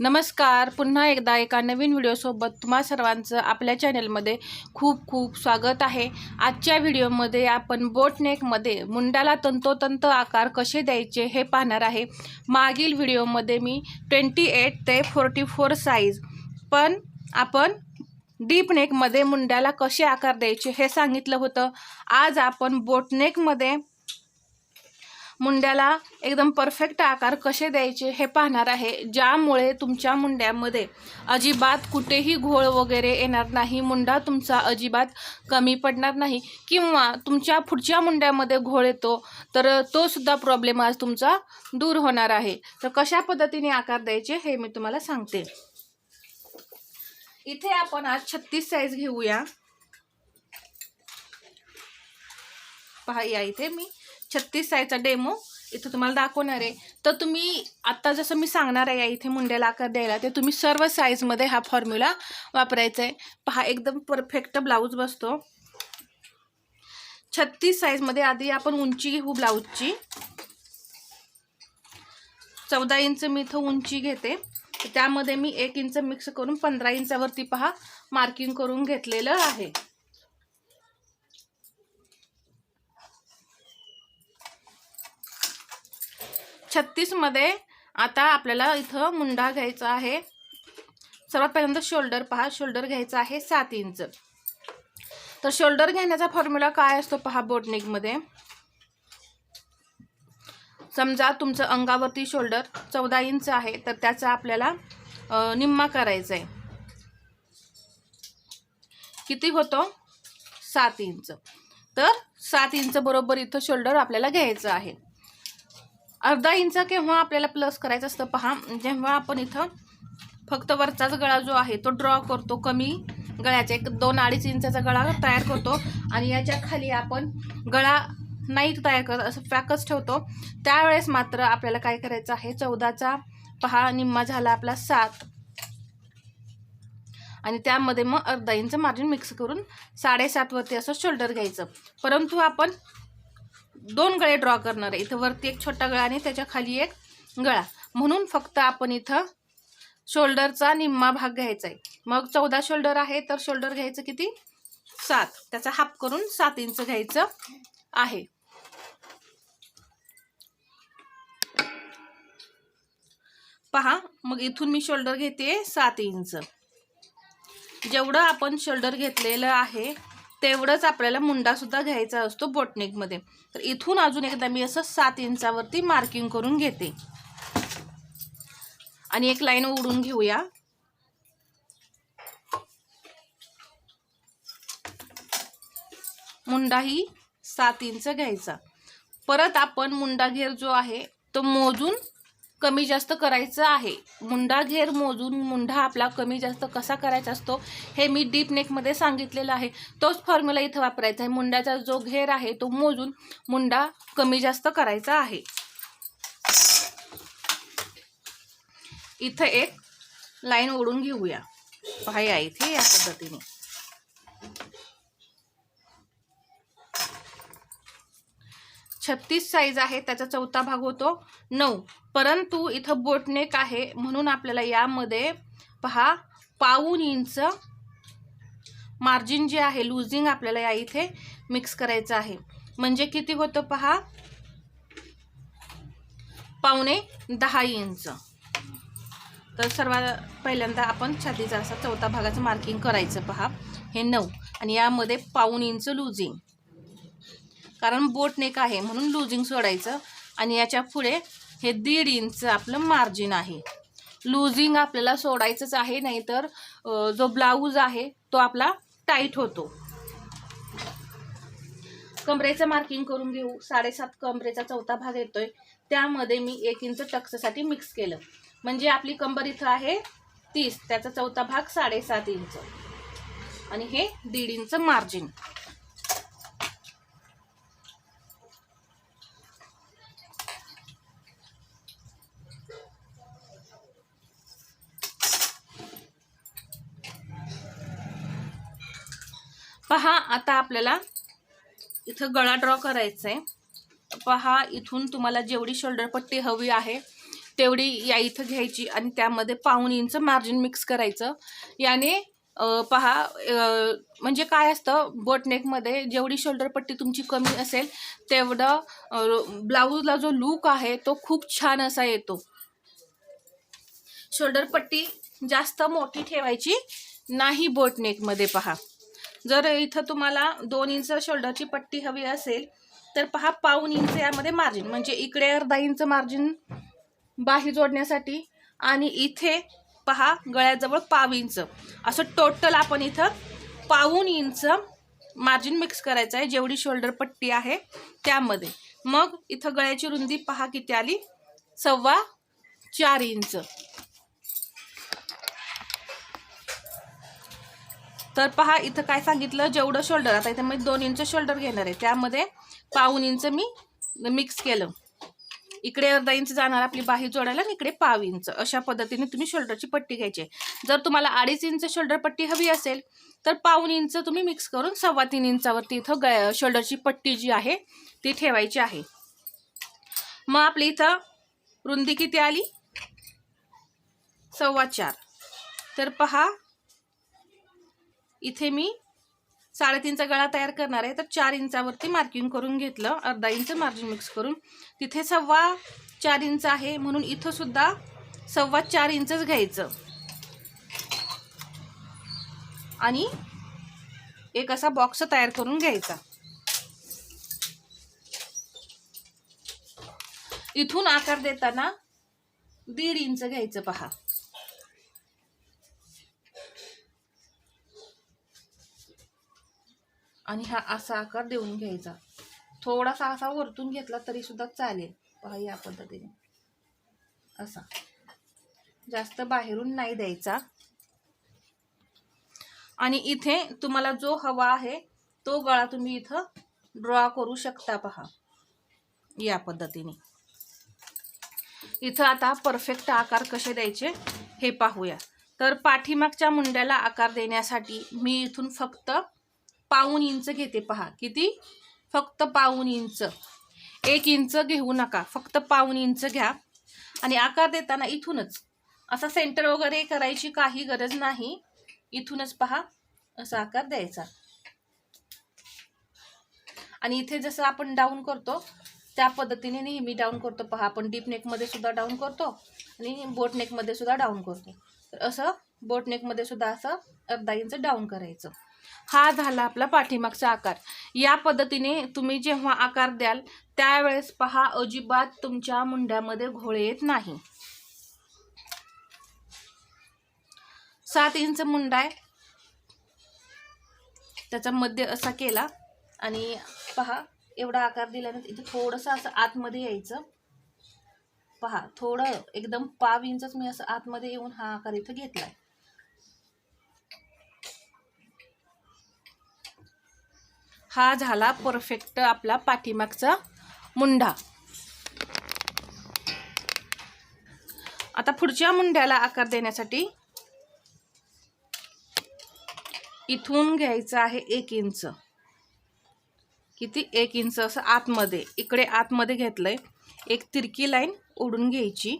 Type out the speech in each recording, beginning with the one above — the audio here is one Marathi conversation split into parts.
नमस्कार. पुन्हा एकदा एका नवीन व्हिडिओसोबत तुम्हा सर्वांचं आपल्या चॅनलमध्ये खूप खूप स्वागत आहे. आजच्या व्हिडिओमध्ये आपण बोटनेकमध्ये मुंडाला तंतोतंत आकार कसे द्यायचे हे पाहणार आहे. मागील व्हिडिओमध्ये मी ट्वेंटी एट ते फोर्टी फोर साईज पण आपण डीप नेकमध्ये मुंड्याला कसे आकार द्यायचे हे सांगितलं होतं. आज आपण बोटनेकमध्ये मुंड्याला एकदम परफेक्ट आकार कसे द्यायचे हे पाहणार आहे. ज्यामुळे तुमच्या मुंड्यामध्ये अजिबात कुठेही घोळ वगैरे येणार नाही मुंडा तुमचा अजिबात कमी पडणार नाही किंवा तुमच्या पुढच्या मुंड्यामध्ये घोळ येतो तर तो सुद्धा प्रॉब्लेम आज तुमचा दूर होणार आहे. तर कशा पद्धतीने आकार द्यायचे हे मी तुम्हाला सांगते. इथे आपण आज छत्तीस साईज घेऊया. पहा या इथे मी. छत्तीस साईजचा डेमो इथं तुम्हाला दाखवणार आहे. तर तुम्ही आत्ता जसं मी सांगणार आहे या इथे मुंड्याला आकार द्यायला ते तुम्ही सर्व साईजमध्ये हा फॉर्म्युला वापरायचा आहे. पहा एकदम परफेक्ट ब्लाऊज बसतो. छत्तीस साईजमध्ये आधी आपण उंची घेऊ ब्लाऊजची चौदा इंच मी इथं उंची घेते. त्यामध्ये मी एक इंच मिक्स करून पंधरा इंचावरती पहा मार्किंग करून घेतलेलं आहे. छत्तीसमध्ये आता आपल्याला इथं मुंडा घ्यायचा आहे. सर्वात पहिल्यांदा शोल्डर पहा. शोल्डर घ्यायचा आहे सात इंच. तर शोल्डर घेण्याचा फॉर्म्युला काय असतो पहा बोटनेकमध्ये समजा तुमचं अंगावरती शोल्डर चौदा इंच आहे तर त्याचा आपल्याला निम्मा करायचा आहे. किती होतो? सात इंच. तर सात इंच बरोबर इथं शोल्डर आपल्याला घ्यायचं आहे. अर्धा इंच केव्हा आपल्याला प्लस करायचं असतं पहा. जेव्हा आपण इथं फक्त वरचाच गळा जो आहे तो ड्रॉ करतो कमी गळ्याचा. एक दोन अडीच इंचाचा गळा तयार करतो. आणि याच्या खाली आपण गळा नाही तयार करत असं फॅकच ठेवतो. त्यावेळेस मात्र आपल्याला काय करायचं आहे चौदाचा पहा निम्मा झाला आपला सात. आणि त्यामध्ये मग अर्धा इंच मार्जिन मिक्स करून साडेसातवरती असं शोल्डर घ्यायचं. परंतु आपण दोन गळे ड्रॉ करणार आहे. इथं वरती एक छोटा गळा आणि त्याच्याखाली एक गळा. म्हणून फक्त आपण इथं शोल्डरचा निम्मा भाग घ्यायचा आहे मग चौदा शोल्डर आहे तर शोल्डर घ्यायचं किती? सात. त्याचा हाफ करून सात इंच घ्यायचं आहे. पहा मग इथून मी शोल्डर घेते सात इंच जेवढं आपण शोल्डर घेतलेलं आहे तेवढंच आपल्याला मुंडासुद्धा घ्यायचा असतो बोटनेकमध्ये. तर इथून अजून एकदा मी असं सात इंचावरती मार्किंग करून घेते. आणि एक लाईन उडून घेऊया. मुंडाही सात इंच घ्यायचा. परत आपण मुंडा घेर जो आहे तो मोजून कमी जास्त करायचं आहे. मुंडा घेर मोजून मुंडा आपला कमी जास्त कसा करायचा असतो हे मी डीप नेकमध्ये सांगितलेलं आहे. तोच फॉर्म्युला इथं वापरायचा आहे. मुंड्याचा जो घेर आहे तो मोजून मुंडा कमी जास्त करायचा आहे. इथं एक लाईन ओढून घेऊया. पहा या इथे या पद्धतीने. छत्तीस साईज आहे त्याचा चौथा भाग होतो नऊ. परंतु इथं बोटनेक आहे. म्हणून आपल्याला यामध्ये पहा पाऊन इंच मार्जिन जे आहे लूजिंग आपल्याला या इथे मिक्स करायचं आहे. म्हणजे किती होतं पहा? पावणे दहा इंच. तर सर्वात पहिल्यांदा आपण छातीचा असा चौथा भागाचं मार्किंग करायचं पहा. हे नऊ. आणि यामध्ये पाऊन इंच लुझिंग कारण बोट नेक आहे म्हणून लुझिंग सोडायचं. आणि याच्यापुढे हे दीड इंच आपलं मार्जिन आहे. लुझिंग आपल्याला सोडायचंच आहे नाहीतर जो ब्लाऊज आहे तो आपला टाईट होतो. कमरेचं मार्किंग करून घेऊ. साडेसात कमरेचा चौथा भाग येतोय. त्यामध्ये मी एक इंच टक्ससाठी मिक्स केलं. म्हणजे आपली कंबर इथं आहे तीस. त्याचा चौथा भाग साडेसात इंच. आणि हे दीड इंच मार्जिन पहा आता आपल्याला इथं गळा ड्रॉ करायचा आहे पहा इथून तुम्हाला जेवढी शोल्डर पट्टी हवी आहे तेवढी या इथं घ्यायची आणि त्यामध्ये पाऊण इंच मार्जिन मिक्स करायचं. याने पहा म्हणजे काय असतं बोटनेकमध्ये जेवढी शोल्डर पट्टी तुमची कमी असेल तेवढं ब्लाऊजला जो लूक आहे तो खूप छान असा येतो. शोल्डर पट्टी जास्त मोठी ठेवायची नाही बोटनेकमध्ये पहा. जर इथं तुम्हाला दोन इंच शोल्डरची पट्टी हवी असेल तर पहा पाऊन इंच यामध्ये मार्जिन म्हणजे इकडे अर्धा इंच मार्जिन बाही जोडण्यासाठी आणि इथे पहा गळ्याजवळ पाव इंच. असं टोटल आपण इथं पाऊन इंच मार्जिन मिक्स करायचं आहे जेवढी शोल्डर पट्टी आहे त्यामध्ये. मग इथं गळ्याची रुंदी पहा किती आली? सव्वा चार इंच. तर पहा इथं काय सांगितलं? जेवढं शोल्डर आता इथं मी दोन इंच शोल्डर घेणार आहे. त्यामध्ये पाऊन इंच मी मिक्स केलं. इकडे अर्धा इंच जाणार आपली बाही जोडायला आणि इकडे पाव इंच अशा पद्धतीने तुम्ही शोल्डरची पट्टी घ्यायची आहे. जर तुम्हाला अडीच इंच शोल्डर पट्टी हवी असेल तर पाऊन इंच तुम्ही मिक्स करून सव्वा तीन इंचावरती इथं ग शोल्डरची पट्टी जी आहे ती ठेवायची आहे. मग आपली इथं रुंदी किती आली? सव्वा चार. तर पहा इथे मी साडेतीनचा गळा तयार करणार आहे. तर चार इंचावरती मार्किंग करून घेतलं. अर्धा इंच मार्जिन मिक्स करून. तिथे सव्वा चार इंच आहे म्हणून इथंसुद्धा सव्वा चार इंचच घ्यायचं. आणि एक असा बॉक्स तयार करून घ्यायचा. इथून आकार देताना दीड इंच घ्यायचं पहा. आणि हा असा आकार देऊन घ्यायचा. थोडासा असा वरतून घेतला तरी सुद्धा चालेल. पहा या पद्धतीने. असा. जास्त बाहेरून नाही द्यायचा. आणि इथे तुम्हाला जो हवा आहे तो गळा तुम्ही इथं ड्रॉ करू शकता पहा. या पद्धतीने. इथं आता परफेक्ट आकार कसे द्यायचे हे पाहूया. तर पाठीमागच्या मुंड्याला आकार देण्यासाठी मी इथून फक्त पाऊन इंच घेते पहा. किती? फक्त पाऊन इंच. एक इंच घेऊ नका. फक्त पाऊन इंच घ्या. आणि आकार देताना इथूनच. असा सेंटर वगैरे करायची काही गरज नाही. इथूनच पहा. असा आकार द्यायचा. आणि इथे जसं आपण डाऊन करतो त्या पद्धतीने नेहमी डाऊन करतो. पहा आपण डीप नेकमध्ये सुद्धा डाऊन करतो आणि बोट नेकमध्ये सुद्धा डाऊन करतो. तर असं बोट नेकमध्ये सुद्धा असं अर्धा इंच डाऊन करायचं. हा झाला आपला पाठीमागचा आकार. या पद्धतीने तुम्ही जेव्हा आकार द्याल त्यावेळेस पहा अजिबात तुमच्या मुंड्यामध्ये घोळे येत नाही. सात इंच मुंडा आहे. त्याचा मध्य असा केला आणि पहा एवढा आकार दिल्यानंतर इथे थोडंसं असं आतमध्ये यायचं. पहा थोडं एकदम पाव इंचच मी असं आतमध्ये येऊन हा आकार इथं घेतला आहे हा झाला परफेक्ट आपला पाठीमागचा मुंडा. आता पुढच्या मुंड्याला आकार देण्यासाठी इथून घ्यायचं आहे एक इंच. किती? एक इंच असं आतमध्ये. इकडे आतमध्ये घेतलंय. एक तिरकी लाईन ओढून घ्यायची.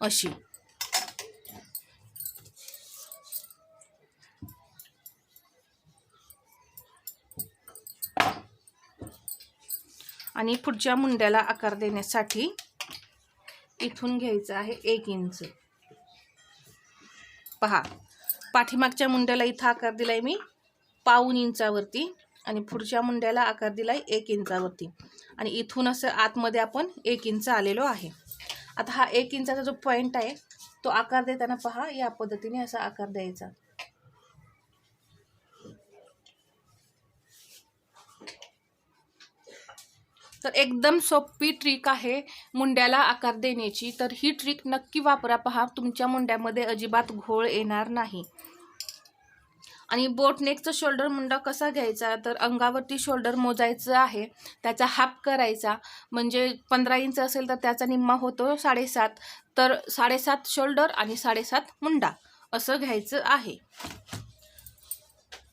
अशी. आणि पुढच्या मुंड्याला आकार देण्यासाठी इथून घ्यायचं आहे एक इंच. पहा पाठीमागच्या मुंड्याला इथं आकार दिलाय मी पाऊन इंचावरती आणि पुढच्या मुंड्याला आकार दिलाय एक इंचावरती. आणि इथून असं आतमध्ये आपण एक इंच आलेलो आहे. आता हा एक इंचाचा जो पॉईंट आहे तो आकार देताना पहा या पद्धतीने असा आकार द्यायचा. तर एकदम सोपी ट्रिक आहे मुंड्याला आकार देण्याची. तर ही ट्रिक नक्की वापरा. पहा तुमच्या मुंड्यामध्ये अजिबात घोळ येणार नाही. आणि बोट नेकचं शोल्डर मुंडा कसा घ्यायचा? तर अंगावरती शोल्डर मोजायचं आहे. त्याचा हाफ करायचा. म्हणजे पंधरा इंच असेल तर त्याचा निम्मा होतो साडेसात. तर साडेसात शोल्डर आणि साडेसात मुंडा. असं घ्यायचं आहे.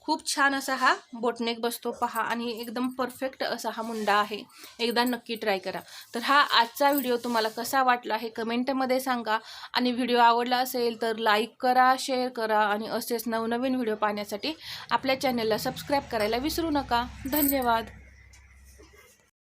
खूप छान असा हा बोटनेक बसतो. पहा आणि एकदम परफेक्ट असा हा मुंडा आहे. एकदा नक्की ट्राय करा. तर हा आजचा व्हिडिओ तुम्हाला कसा वाटला हे कमेंटमध्ये सांगा. आणि व्हिडिओ आवडला असेल तर लाईक करा शेअर करा आणि असेच नवनवीन व्हिडिओ पाहण्यासाठी आपल्या चॅनलला सबस्क्राईब करायला विसरू नका. धन्यवाद.